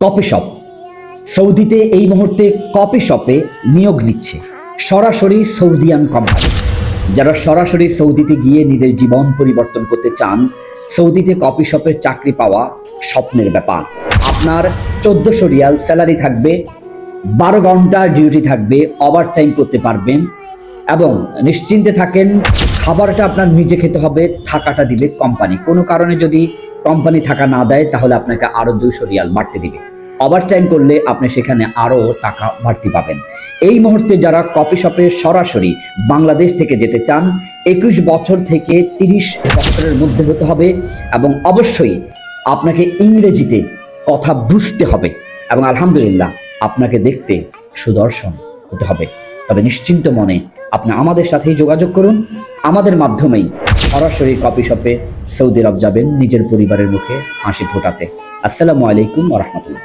Copy shop. সৌদিতে এই মুহূর্তে কপি শপে নিয়োগ নিচ্ছে সরাসরি সৌদিয়ান কোম্পানি। যারা সরাসরি সৌদিতে গিয়ে নিজের জীবন পরিবর্তন করতে চান, সৌদিতে কপি শপের চাকরি পাওয়া স্বপ্নের ব্যাপার। আপনার চোদ্দশো রিয়াল স্যালারি থাকবে, বারো ঘণ্টা ডিউটি থাকবে ওভার টাইম করতে পারবেন এবং নিশ্চিন্তে থাকেন খাবারটা আপনার নিজে খেতে হবে, থাকাটা দিবে কোম্পানি কোনো কারণে যদি কোম্পানি থাকা না দেয়, তাহলে আপনাকে আরও দুইশো রিয়াল বাড়তে দিবে। ওভার টাইম করলে আপনি সেখানে আরও টাকা বাড়তি পাবেন। এই মুহূর্তে যারা কপি শপে সরাসরি বাংলাদেশ থেকে যেতে চান, একুশ বছর থেকে তিরিশ বছরের মধ্যে হতে হবে এবং অবশ্যই আপনাকে ইংরেজিতে কথা বুঝতে হবে এবং আলহামদুলিল্লাহ আপনাকে দেখতে সুদর্শন হতে হবে। তবে নিশ্চিন্ত মনে আপনি আমাদের সাথেই যোগাযোগ করুন। আমাদের মাধ্যমেই সরাসরি কপি শপে সৌদি আরব যাবেন নিজের পরিবারের মুখে হাসি ফোটাতে। আসসালামু আলাইকুম রহমতুল্লাহ।